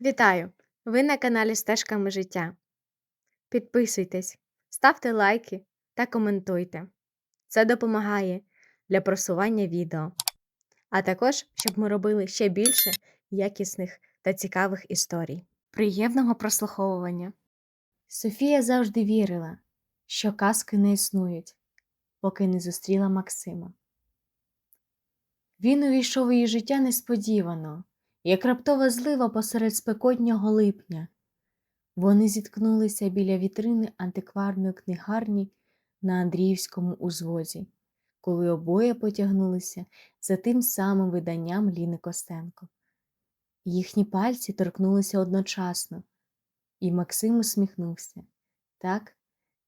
Вітаю! Ви на каналі Стежками життя. Підписуйтесь, ставте лайки та коментуйте. Це допомагає для просування відео, а також, щоб ми робили ще більше якісних та цікавих історій. Приємного прослуховування! Софія завжди вірила, що казки не існують, поки не зустріла Максима. Він увійшов у її життя несподівано, як раптова злива посеред спекотнього липня. Вони зіткнулися біля вітрини антикварної книгарні на Андріївському узвозі, коли обоє потягнулися за тим самим виданням Ліни Костенко. Їхні пальці торкнулися одночасно, і Максим усміхнувся так,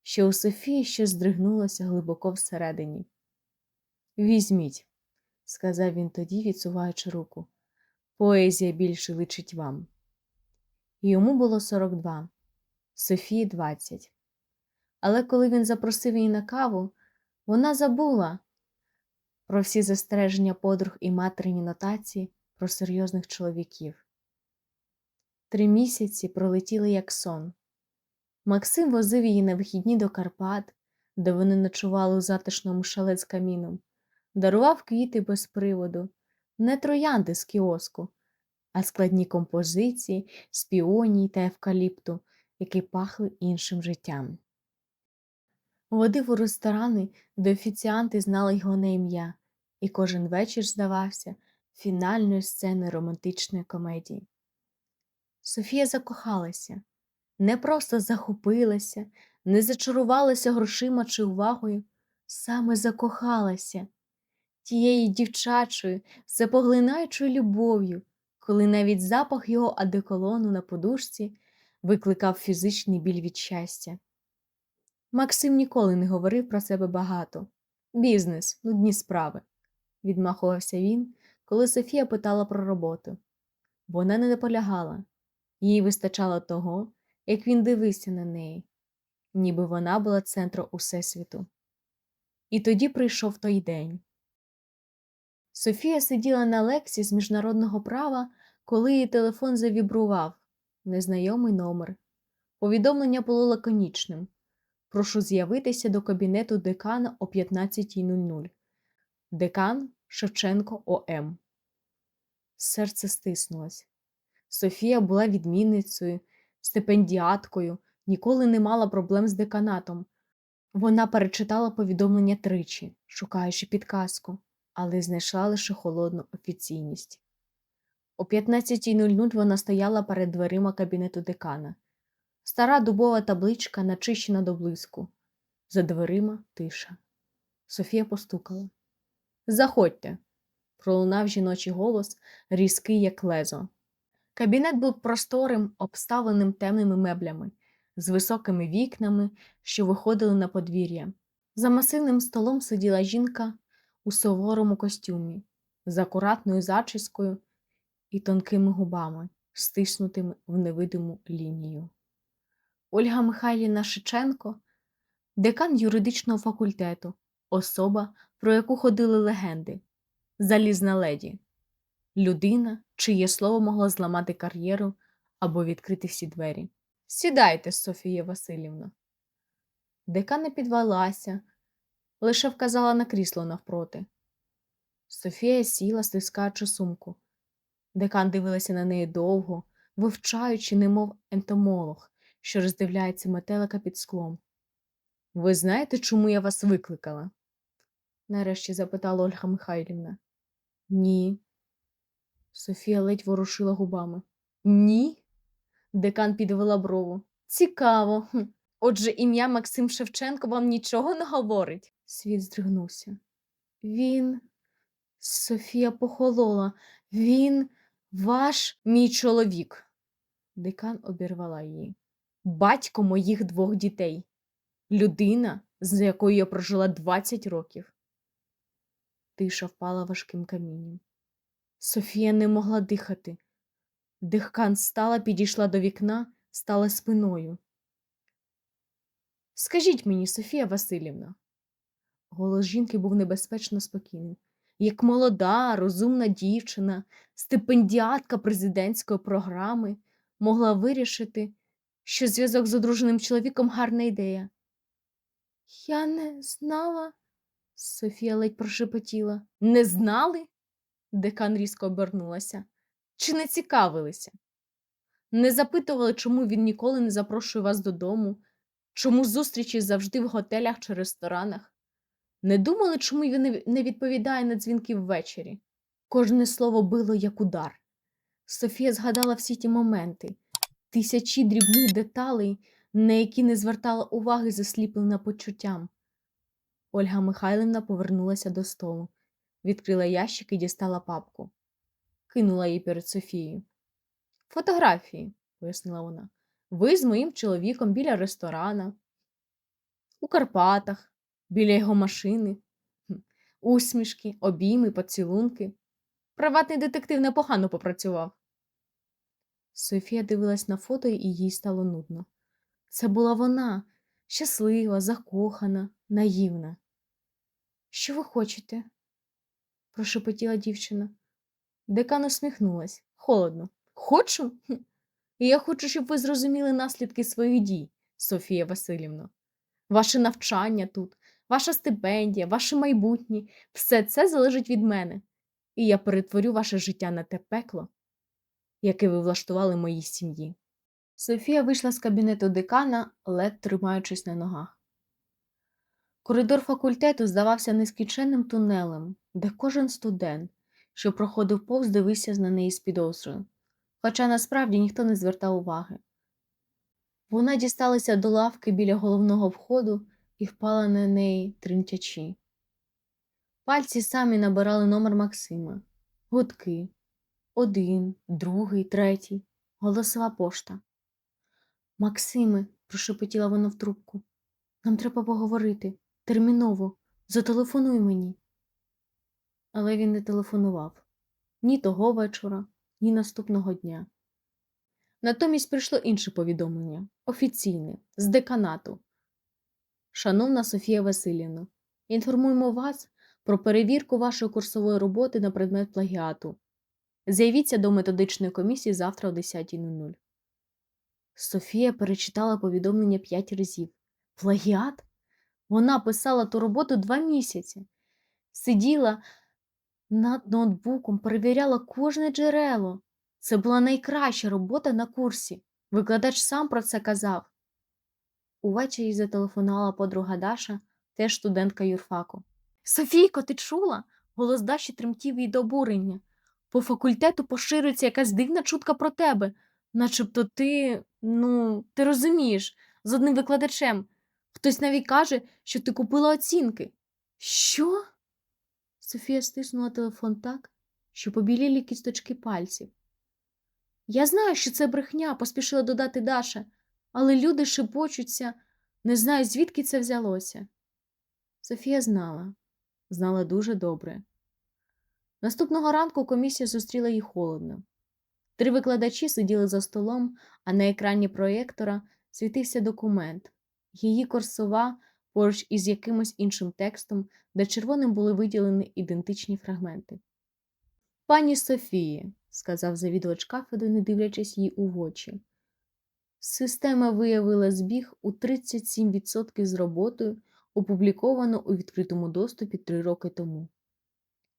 що у Софії щось здригнулося глибоко всередині. Візьміть, сказав він тоді, відсуваючи руку. Поезія більше личить вам. Йому було 42, Софії 20. Але коли він запросив її на каву, вона забула про всі застереження подруг і материні нотації про серйозних чоловіків. Три місяці пролетіли як сон. Максим возив її на вихідні до Карпат, де вони ночували у затишному шале з каміном, дарував квіти без приводу, не троянди з кіоску, а складні композиції з піоній та евкаліпту, які пахли іншим життям. Водив у ресторани, де офіціанти знали його на ім'я, і кожен вечір здавався фінальною сценою романтичної комедії. Софія закохалася, не просто захопилася, не зачарувалася грошима чи увагою, саме закохалася тією дівчачою, всепоглинаючою любов'ю, коли навіть запах його адеколону на подушці викликав фізичний біль від щастя. Максим ніколи не говорив про себе багато. Бізнес, нудні справи, відмахувався він, коли Софія питала про роботу. Вона не наполягала, їй вистачало того, як він дивився на неї, ніби вона була центром Усесвіту. І тоді прийшов той день. Софія сиділа на лекції з міжнародного права, коли її телефон завібрував незнайомий номер. Повідомлення було лаконічним. Прошу з'явитися до кабінету декана о 15.00. Декан Шевченко ОМ. Серце стиснулось. Софія була відмінницею, стипендіаткою, ніколи не мала проблем з деканатом. Вона перечитала повідомлення тричі, шукаючи підказку, але знайшла лише холодну офіційність. О 15.00 вона стояла перед дверима кабінету декана. Стара дубова табличка начищена до блиску. За дверима тиша. Софія постукала. Заходьте, пролунав жіночий голос, різкий, як лезо. Кабінет був просторим, обставленим темними меблями, з високими вікнами, що виходили на подвір'я. За масивним столом сиділа жінка у суворому костюмі, з акуратною зачіскою і тонкими губами, стиснутими в невидиму лінію. Ольга Михайлівна Шиченко, декан юридичного факультету, особа, про яку ходили легенди, залізна леді, людина, чиє слово могло зламати кар'єру або відкрити всі двері. Сідайте, Софія Васильівна. Декан не підвелася, лише вказала на крісло навпроти. Софія сіла, стискаючи сумку. Декан дивилася на неї довго, вивчаючи, немов ентомолог, що роздивляється метелика під склом. Ви знаєте, чому я вас викликала? нарешті запитала Ольга Михайлівна. Ні. Софія ледь ворушила губами. Ні. Декан підвела брову. Цікаво. Отже, ім'я Максим Шевченко вам нічого не говорить. Світ здригнувся. Він. Софія похолола. Він ваш мій чоловік. Декан обірвала її. Батько моїх двох дітей. Людина, з якою я прожила 20 років. Тиша впала важким камінням. Софія не могла дихати. Дихкан стала, підійшла до вікна, стала спиною. Скажіть мені, Софія Васильівна. Голос жінки був небезпечно спокійним. Як молода, розумна дівчина, стипендіатка президентської програми, могла вирішити, що зв'язок з одруженим чоловіком гарна ідея. Я не знала, Софія ледь прошепотіла. Не знали? Декан різко обернулася. Чи не цікавилися? Не запитували, чому він ніколи не запрошує вас додому, чому зустрічі завжди в готелях чи ресторанах? Не думали, чому він не- відповідає на дзвінки ввечері? Кожне слово било як удар. Софія згадала всі ті моменти, тисячі дрібних деталей, на які не звертала уваги засліплена почуттям. Ольга Михайлівна повернулася до столу, відкрила ящик і дістала папку. Кинула її перед Софією. Фотографії, пояснила вона. Ви з моїм чоловіком біля ресторана, у Карпатах, біля його машини, усмішки, обійми, поцілунки. Приватний детектив непогано попрацював. Софія дивилась на фото, і їй стало нудно. Це була вона, щаслива, закохана, наївна. Що ви хочете? прошепотіла дівчина. Декан усміхнулась. Холодно. Хочу? І я хочу, щоб ви зрозуміли наслідки своїх дій, Софія Васильівна. Ваше навчання тут, ваша стипендія, ваше майбутнє все це залежить від мене. І я перетворю ваше життя на те пекло, яке ви влаштували моїй сім'ї. Софія вийшла з кабінету декана, ледь тримаючись на ногах. Коридор факультету здавався нескінченним тунелем, де кожен студент, що проходив повз, дивився на неї з підозрою, хоча насправді ніхто не звертав уваги. Вона дісталася до лавки біля головного входу і впала на неї, тремтячи. Пальці самі набирали номер Максима. Гудки. Один, другий, третій. Голосова пошта. Максиме, прошепотіла вона в трубку. Нам треба поговорити. Терміново. Зателефонуй мені. Але він не телефонував ні того вечора, ні наступного дня. Натомість прийшло інше повідомлення офіційне, з деканату. Шановна Софія Васильівна, інформуємо вас про перевірку вашої курсової роботи на предмет плагіату. З'явіться до методичної комісії завтра о 10.00. Софія перечитала повідомлення п'ять разів. Плагіат? Вона писала ту роботу два місяці. Сиділа над ноутбуком, перевіряла кожне джерело. Це була найкраща робота на курсі. Викладач сам про це казав. Увечері зателефонувала подруга Даша, теж студентка юрфаку. Софійко, ти чула? Голос Даші тремтів їй до обурення. По факультету поширюється якась дивна чутка про тебе, начебто ти, ну, ти розумієш, з одним викладачем. Хтось навіть каже, що ти купила оцінки. Що? Софія стиснула телефон так, що побіліли кісточки пальців. Я знаю, що це брехня, поспішила додати Даша, але люди шепочуться, не знаю, звідки це взялося. Софія знала, знала дуже добре. Наступного ранку комісія зустріла її холодно. Три викладачі сиділи за столом, а на екрані проєктора світився документ, її курсова поруч із якимось іншим текстом, де червоним були виділені ідентичні фрагменти. Пані Софії, сказав завідувач кафедри, не дивлячись їй у очі. Система виявила збіг у 37% з роботою, опубліковано у відкритому доступі три роки тому.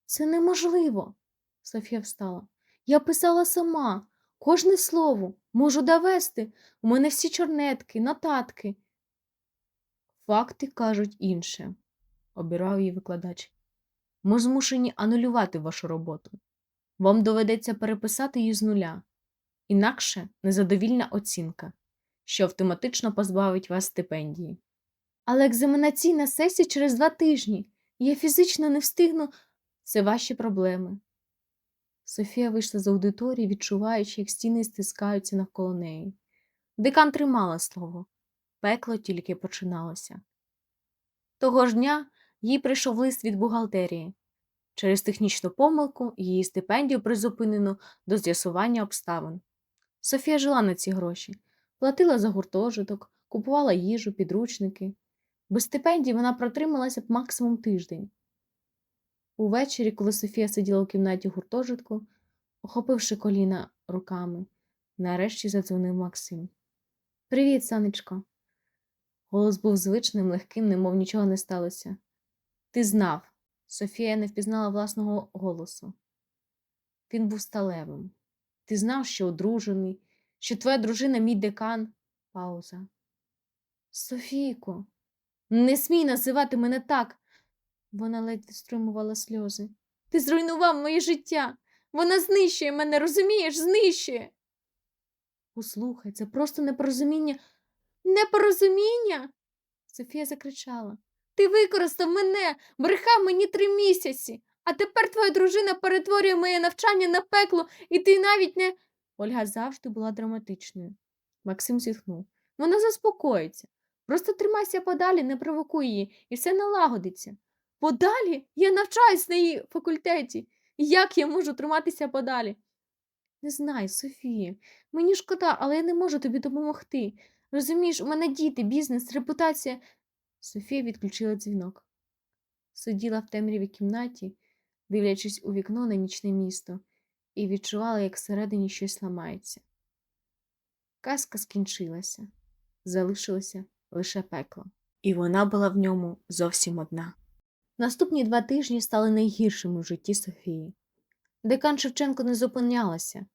Це неможливо. Софія встала. Я писала сама, кожне слово, можу довести. У мене всі чорнетки, нотатки. Факти кажуть інше, обірвав її викладач. Ми змушені анулювати вашу роботу. Вам доведеться переписати її з нуля, інакше незадовільна оцінка, що автоматично позбавить вас стипендії. Але екзаменаційна сесія через два тижні, я фізично не встигну. Це ваші проблеми. Софія вийшла з аудиторії, відчуваючи, як стіни стискаються навколо неї. Декан тримала слово. Пекло тільки починалося. Того ж дня їй прийшов лист від бухгалтерії. Через технічну помилку її стипендію призупинено до з'ясування обставин. Софія жила на ці гроші, платила за гуртожиток, купувала їжу, підручники. Без стипендії вона протрималася б максимум тиждень. Увечері, коли Софія сиділа у кімнаті гуртожитку, охопивши коліна руками, Нарешті задзвонив Максим. Привіт, сонечко. Голос був звичним, легким, немов нічого не сталося. Ти знав. Софія не впізнала власного голосу. Він був сталевим. Ти знав, що одружений, що твоя дружина мій декан. Пауза. Софійко, не смій називати мене так. Вона ледь стримувала сльози. Ти зруйнував моє життя. Вона знищує мене, розумієш, знищує. Послухай, це просто непорозуміння. Непорозуміння? Софія закричала. Ти використав мене, брехав мені три місяці, а тепер твоя дружина перетворює моє навчання на пекло, і ти навіть не. Ольга завжди була драматичною. Максим зітхнув. Вона заспокоїться. Просто тримайся подалі, не провокуй її, і все налагодиться. Подалі? Я навчаюсь на її факультеті. Як я можу триматися подалі? Не знаю, Софія. Мені шкода, але я не можу тобі допомогти. Розумієш, у мене діти, бізнес, репутація. Софія відключила дзвінок. Сиділа в темряві кімнаті, дивлячись у вікно на нічне місто, і відчувала, як всередині щось ламається. Казка скінчилася, залишилося лише пекло, і вона була в ньому зовсім одна. Наступні два тижні стали найгіршими в житті Софії. Декан Шевченко не зупинялася.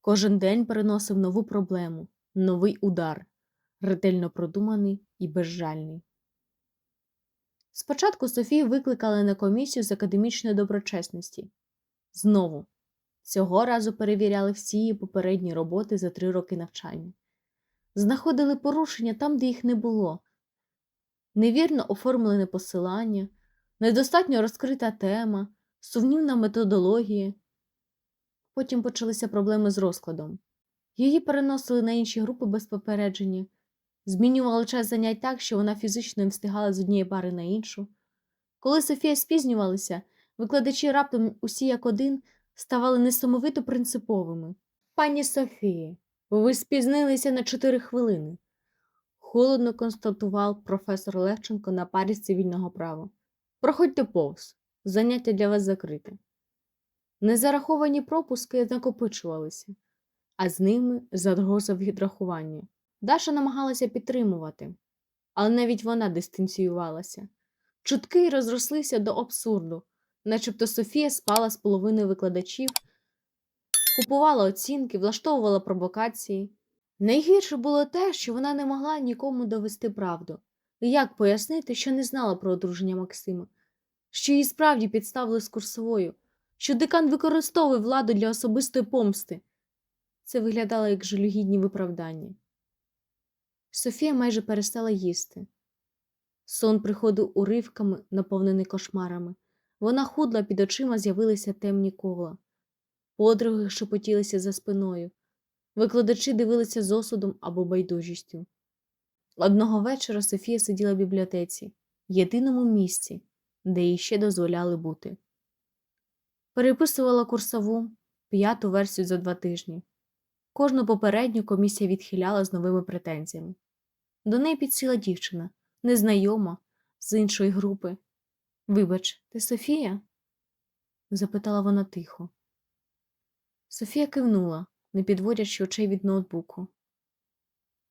Кожен день переносив нову проблему, новий удар, ретельно продуманий і безжальний. Спочатку Софію викликали на комісію з академічної доброчесності. Знову, цього разу перевіряли всі її попередні роботи за три роки навчання. Знаходили порушення там, де їх не було, невірно оформлене посилання, недостатньо розкрита тема, сумнівна методологія. Потім почалися проблеми з розкладом. Її переносили на інші групи без попередження, змінювали час занять так, що вона фізично не встигала з однієї пари на іншу. Коли Софія спізнювалася, викладачі раптом усі як один ставали несамовито принциповими. Пані Софії, ви спізнилися на чотири хвилини, холодно констатував професор Левченко на парі з цивільного права. Проходьте повз, заняття для вас закрите. Незараховані пропуски накопичувалися, а з ними загроза відрахування. Даша намагалася підтримувати, але навіть вона дистанціювалася. Чутки розрослися до абсурду, начебто Софія спала з половиною викладачів, купувала оцінки, влаштовувала провокації. Найгірше було те, що вона не могла нікому довести правду. І як пояснити, що не знала про одруження Максима, що її справді підставили з курсовою, що декан використовує владу для особистої помсти. Це виглядало як жалюгідні виправдання. Софія майже перестала їсти. Сон приходив уривками, наповнений кошмарами. Вона худла під очима з'явилися темні кола. Подруги шепотілися за спиною. Викладачі дивилися з осудом або байдужістю. Одного вечора Софія сиділа в бібліотеці, єдиному місці, де їй ще дозволяли бути. Переписувала курсову п'яту версію за два тижні. Кожну попередню комісія відхиляла з новими претензіями. До неї підсіла дівчина, незнайома, з іншої групи. Вибач, ти Софія? запитала вона тихо. Софія кивнула, не підводячи очей від ноутбуку.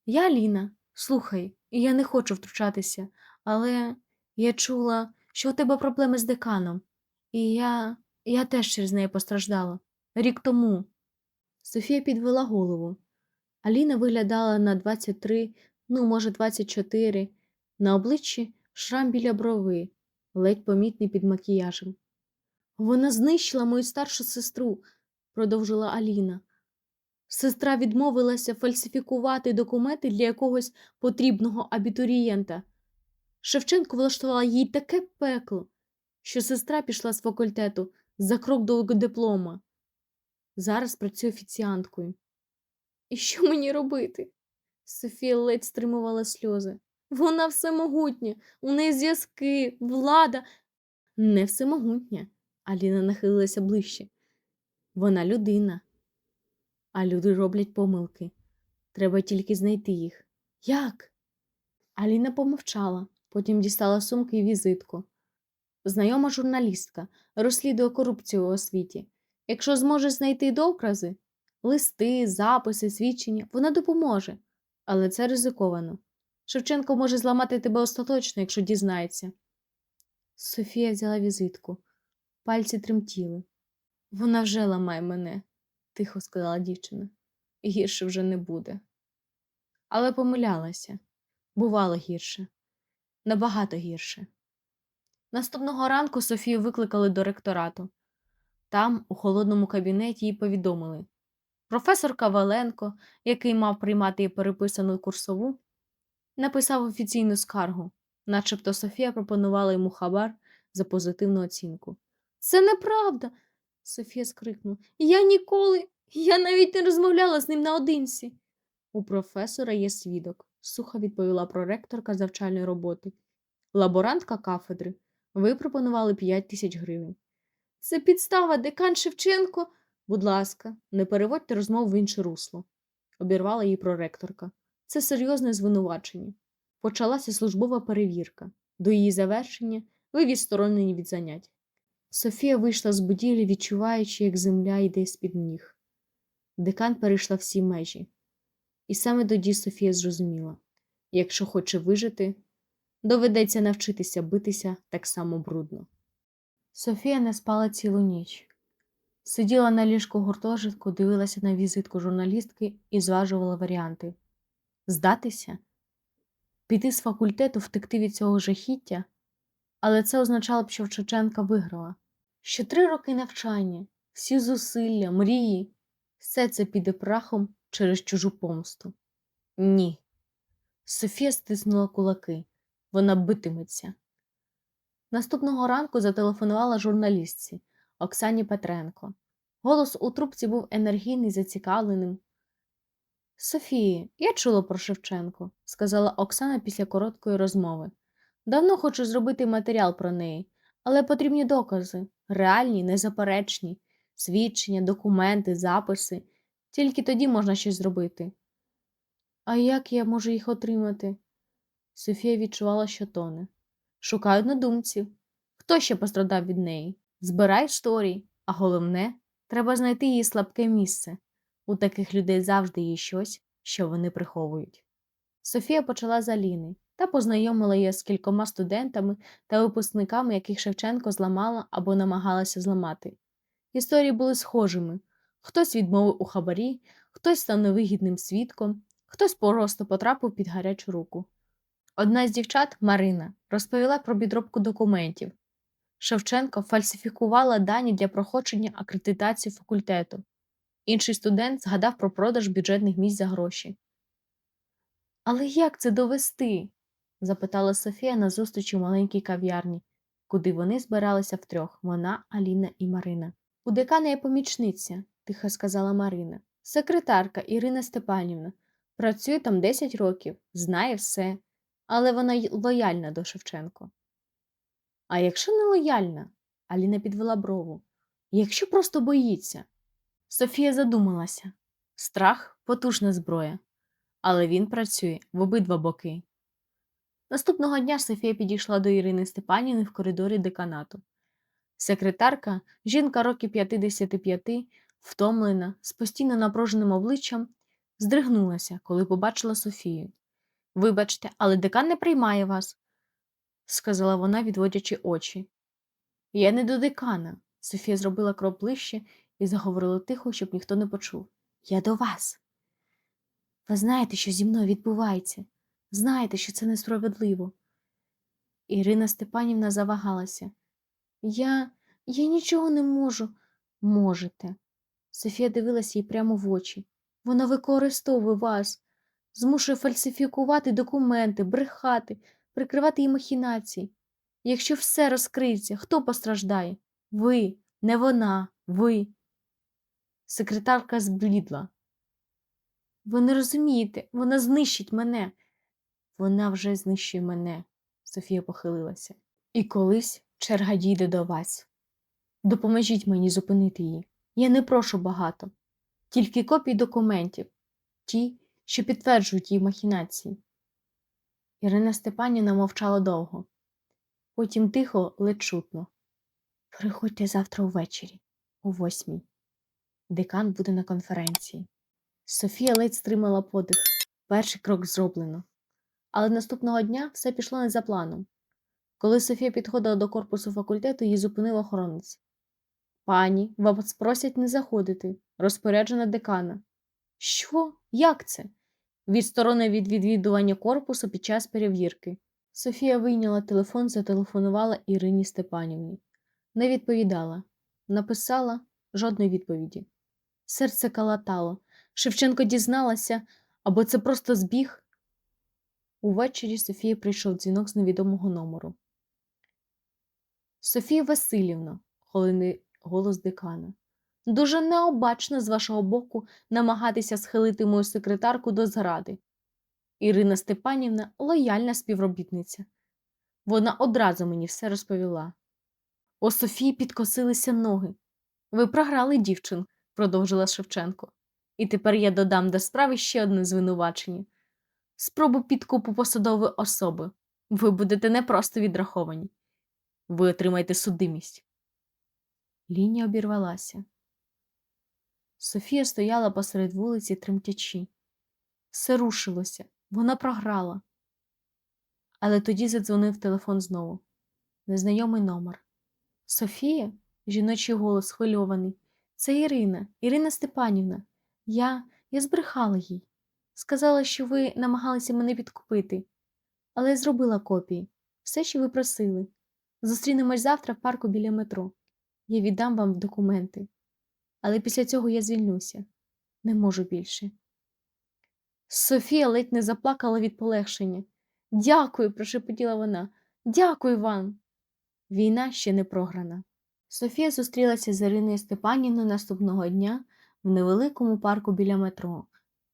Я Ліна, слухай, я не хочу втручатися, але я чула, що у тебе проблеми з деканом, і я, я теж через неї постраждала. Рік тому. Софія підвела голову. Аліна виглядала на 23, ну, може, 24, на обличчі шрам біля брови, ледь помітний під макіяжем. Вона знищила мою старшу сестру, продовжила Аліна. Сестра відмовилася фальсифікувати документи для якогось потрібного абітурієнта. Шевченко влаштувала їй таке пекло, що сестра пішла з факультету за крок до диплома. Зараз працює офіціанткою. І що мені робити? Софія ледь стримувала сльози. Вона всемогутня, у неї зв'язки, влада. Не всемогутня. Аліна нахилилася ближче. Вона людина. А люди роблять помилки. Треба тільки знайти їх. Як? Аліна помовчала, потім дістала сумки і візитку. Знайома журналістка розслідує корупцію у освіті. Якщо зможеш знайти докази, листи, записи, свідчення, вона допоможе, але це ризиковано. Шевченко може зламати тебе остаточно, якщо дізнається. Софія взяла візитку. Пальці тремтіли. Вона вже ламає мене, тихо сказала дівчина. Гірше вже не буде. Але помилялася. Бувало гірше, набагато гірше. Наступного ранку Софію викликали до ректорату. Там, у холодному кабінеті, їй повідомили. Професор Каваленко, який мав приймати її переписану курсову, написав офіційну скаргу, начебто Софія пропонувала йому хабар за позитивну оцінку. Це неправда. Софія скрикнула. Я ніколи, я навіть не розмовляла з ним наодинці. У професора є свідок, сухо відповіла проректорка завчальної роботи. Лаборантка кафедри. Ви пропонували 5 тисяч гривень. Це підстава, декан Шевченко. Будь ласка, не переводьте розмов в інше русло, обірвала її проректорка. Це серйозне звинувачення. Почалася службова перевірка. До її завершення ви відсторонені від занять. Софія вийшла з будівлі, відчуваючи, як земля йде з-під ніг. Декан перейшла всі межі. І саме тоді Софія зрозуміла якщо хоче вижити, доведеться навчитися битися так само брудно. Софія не спала цілу ніч. Сиділа на ліжку гуртожитку, дивилася на візитку журналістки і зважувала варіанти здатися, піти з факультету, втекти від цього жахіття, але це означало б, що Шевченка виграла. Що три роки навчання, всі зусилля, мрії, все це піде прахом через чужу помсту. Ні. Софія стиснула кулаки. Вона битиметься. Наступного ранку зателефонувала журналістці Оксані Петренко. Голос у трубці був енергійний, зацікавленим. Софії, я чула про Шевченко, сказала Оксана після короткої розмови. Давно хочу зробити матеріал про неї, але потрібні докази реальні, незаперечні, свідчення, документи, записи. Тільки тоді можна щось зробити. А як я можу їх отримати? Софія відчувала, що тоне. Шукаю однодумців. Хто ще пострадав від неї? Збирай історії, а головне, треба знайти її слабке місце. У таких людей завжди є щось, що вони приховують. Софія почала з Аліни та познайомила її з кількома студентами та випускниками, яких Шевченко зламала або намагалася зламати. Історії були схожими хтось відмовив у хабарі, хтось став невигідним свідком, хтось просто потрапив під гарячу руку. Одна з дівчат, Марина, розповіла про підробку документів. Шевченко фальсифікувала дані для проходження акредитації факультету. Інший студент згадав про продаж бюджетних місць за гроші. Але як це довести? запитала Софія на зустрічі у маленькій кав'ярні, куди вони збиралися втрьох вона, Аліна і Марина. У декана є помічниця, тихо сказала Марина. Секретарка Ірина Степанівна. Працює там 10 років, знає все, але вона лояльна до Шевченко. А якщо не лояльна, Аліна підвела брову. Якщо просто боїться. Софія задумалася страх потужна зброя, але він працює в обидва боки. Наступного дня Софія підійшла до Ірини Степанівни в коридорі деканату. Секретарка, жінка років 55, втомлена, з постійно напруженим обличчям, здригнулася, коли побачила Софію. Вибачте, але декан не приймає вас, сказала вона, відводячи очі. Я не до декана. Софія зробила крок ближче і заговорила тихо, щоб ніхто не почув. Я до вас. Ви знаєте, що зі мною відбувається. Знаєте, що це несправедливо. Ірина Степанівна завагалася. Я я нічого не можу. Можете. Софія дивилася їй прямо в очі. Вона використовує вас, змушує фальсифікувати документи, брехати, прикривати її махінації. Якщо все розкриється, хто постраждає? Ви, не вона, ви. Секретарка зблідла. Ви не розумієте, вона знищить мене. Вона вже знищує мене, Софія похилилася. І колись черга дійде до вас. Допоможіть мені зупинити її. Я не прошу багато, тільки копії документів, ті, що підтверджують її махінації. Ірина Степанівна мовчала довго, потім тихо, ледь чутно. Приходьте завтра увечері, о восьмій. Декан буде на конференції. Софія ледь стримала подих. Перший крок зроблено. Але наступного дня все пішло не за планом. Коли Софія підходила до корпусу факультету, її зупинив охоронець. Пані, вас просять не заходити. Розпоряджена декана. Що? Як це? Відсторонена від відвідування корпусу під час перевірки. Софія вийняла телефон, зателефонувала Ірині Степанівні. Не відповідала. Написала жодної відповіді. Серце калатало. Шевченко дізналася, або це просто збіг. Увечері Софії прийшов дзвінок з невідомого номеру. Софія Васильівна, холиний голос декана. Дуже необачно з вашого боку намагатися схилити мою секретарку до зради. Ірина Степанівна лояльна співробітниця. Вона одразу мені все розповіла. У Софії підкосилися ноги. Ви програли, дівчин, продовжила Шевченко. І тепер я додам до справи ще одне звинувачення спробу підкупу посадової особи. Ви будете не просто відраховані. Ви отримаєте судимість. Лінія обірвалася. Софія стояла посеред вулиці, тремтячи. Все рушилося, вона програла. Але тоді задзвонив телефон знову. Незнайомий номер. Софія, жіночий голос схвильований. Це Ірина, Ірина Степанівна. Я я збрехала їй. Сказала, що ви намагалися мене підкупити, але я зробила копії. Все, що ви просили. Зустрінемось завтра в парку біля метро. Я віддам вам документи. Але після цього я звільнюся. Не можу більше. Софія ледь не заплакала від полегшення. Дякую, прошепотіла вона. Дякую вам. Війна ще не програна. Софія зустрілася з Іриною Степанівною наступного дня в невеликому парку біля метро.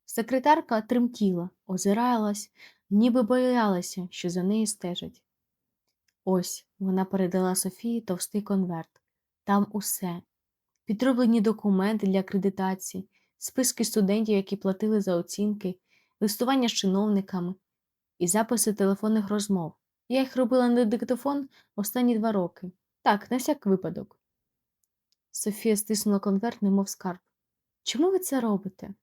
Секретарка тремтіла, озиралась, ніби боялася, що за нею стежать. Ось вона передала Софії товстий конверт. Там усе підроблені документи для акредитації, списки студентів, які платили за оцінки, листування з чиновниками і записи телефонних розмов. Я їх робила на диктофон останні два роки. Так, на всяк випадок. Софія стиснула конверт, немов скарб. Чому ви це робите?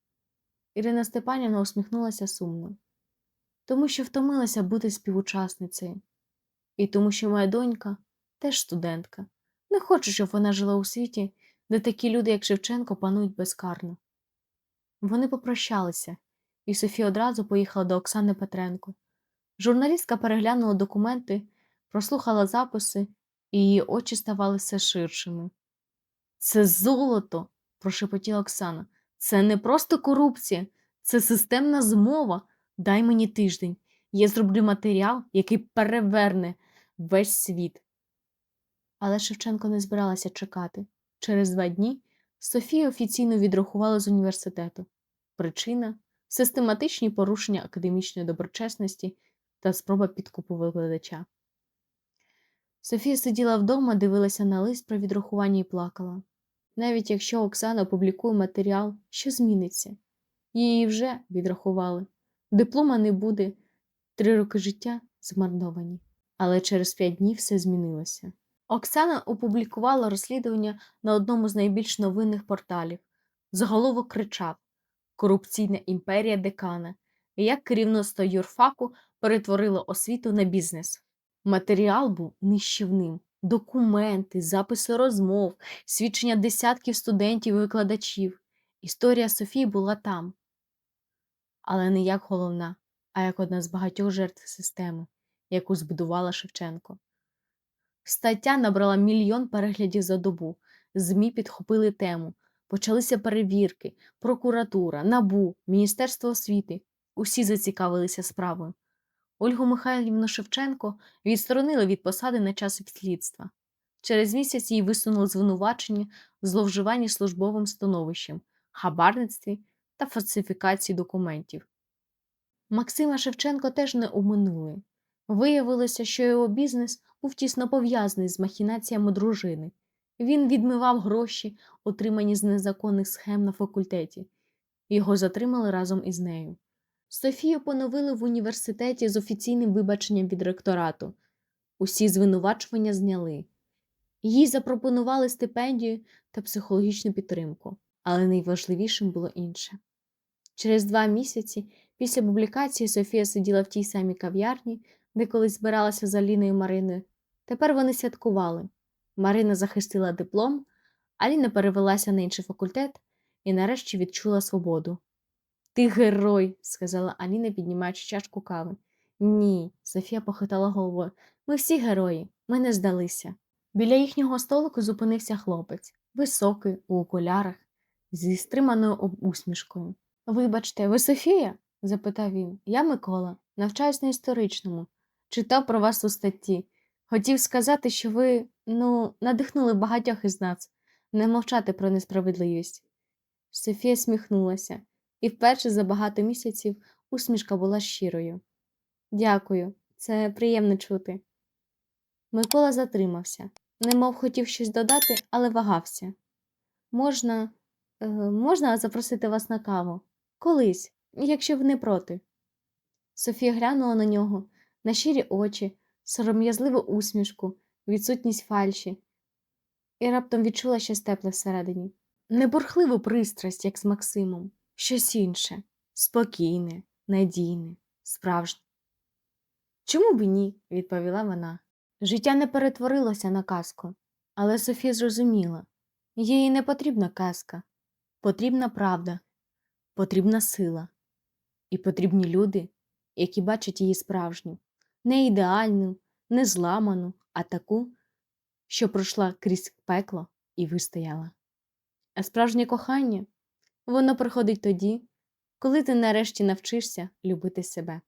Ірина Степанівна усміхнулася сумно. Тому що втомилася бути співучасницею. І тому, що моя донька теж студентка. Не хочу, щоб вона жила у світі, де такі люди, як Шевченко, панують безкарно. Вони попрощалися, і Софія одразу поїхала до Оксани Петренко. Журналістка переглянула документи, прослухала записи, і її очі ставали все ширшими. Це золото, прошепотіла Оксана. Це не просто корупція, це системна змова. Дай мені тиждень. Я зроблю матеріал, який переверне весь світ. Але Шевченко не збиралася чекати. Через два дні Софія офіційно відрахувала з університету. Причина систематичні порушення академічної доброчесності та спроба підкупу викладача. Софія сиділа вдома, дивилася на лист про відрахування і плакала. Навіть якщо Оксана опублікує матеріал, що зміниться? Її вже відрахували. Диплома не буде, три роки життя змарновані. Але через п'ять днів все змінилося. Оксана опублікувала розслідування на одному з найбільш новинних порталів. Заголовок кричав Корупційна імперія декана, як керівництво юрфаку перетворило освіту на бізнес. Матеріал був нищівним. Документи, записи розмов, свідчення десятків студентів і викладачів. Історія Софії була там. Але не як головна, а як одна з багатьох жертв системи, яку збудувала Шевченко. Стаття набрала мільйон переглядів за добу. ЗМІ підхопили тему. Почалися перевірки, прокуратура, набу, Міністерство освіти. Усі зацікавилися справою. Ольгу Михайлівну Шевченко відсторонили від посади на час слідства. Через місяць їй висунули звинувачення в зловживанні службовим становищем, хабарництві та фальсифікації документів. Максима Шевченко теж не уминули. Виявилося, що його бізнес був тісно пов'язаний з махінаціями дружини. Він відмивав гроші, отримані з незаконних схем на факультеті, його затримали разом із нею. Софію поновили в університеті з офіційним вибаченням від ректорату. Усі звинувачування зняли. Їй запропонували стипендію та психологічну підтримку. Але найважливішим було інше. Через два місяці після публікації Софія сиділа в тій самій кав'ярні, де колись збиралася з Аліною Мариною. Тепер вони святкували. Марина захистила диплом, Аліна перевелася на інший факультет і нарешті відчула свободу. Ти герой, сказала Аліна, піднімаючи чашку кави. Ні, Софія похитала головою. Ми всі герої, ми не здалися. Біля їхнього столику зупинився хлопець, високий, у окулярах, зі стриманою усмішкою. Вибачте, ви Софія? запитав він. Я Микола, навчаюсь на історичному. Читав про вас у статті. Хотів сказати, що ви, ну, надихнули багатьох із нас не мовчати про несправедливість. Софія сміхнулася, і вперше за багато місяців усмішка була щирою. Дякую, це приємно чути. Микола затримався, немов хотів щось додати, але вагався. Можна, е, можна запросити вас на каву? Колись, якщо ви не проти. Софія глянула на нього, на щирі очі, сором'язливу усмішку, відсутність фальші, і раптом відчула щось тепле всередині. Не бурхливу пристрасть, як з Максимом, щось інше, спокійне, надійне, справжнє. Чому б ні? відповіла вона. Життя не перетворилося на казку, але Софія зрозуміла їй не потрібна казка, потрібна правда, потрібна сила, і потрібні люди, які бачать її справжню, не ідеальну, не зламану, а таку, що пройшла крізь пекло і вистояла. А справжнє кохання воно приходить тоді, коли ти нарешті навчишся любити себе.